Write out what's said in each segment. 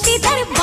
poquito.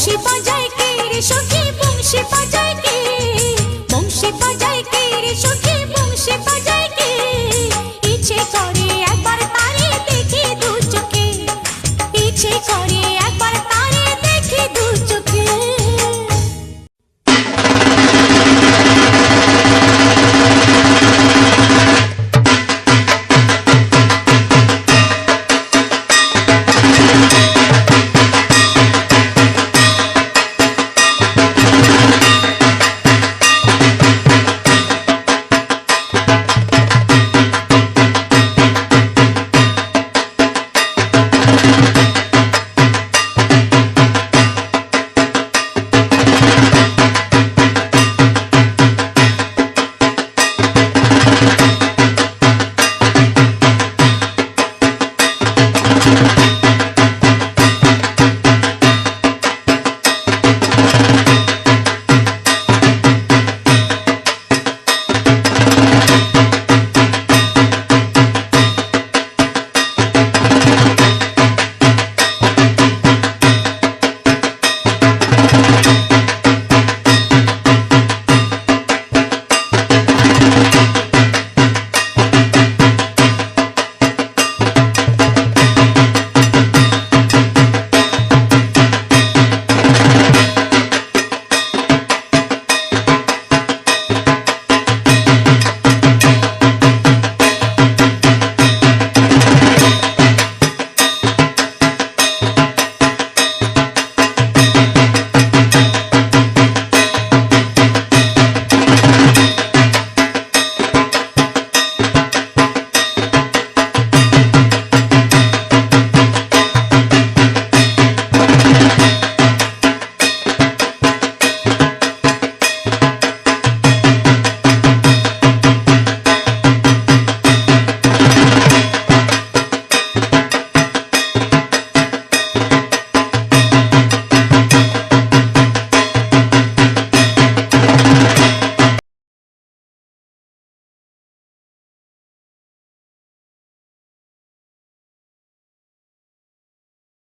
Banshi বাজায় কে রে সখী? বংশী পাজাই কে? বংশী বাজায় কে রে সখী? Ha ha.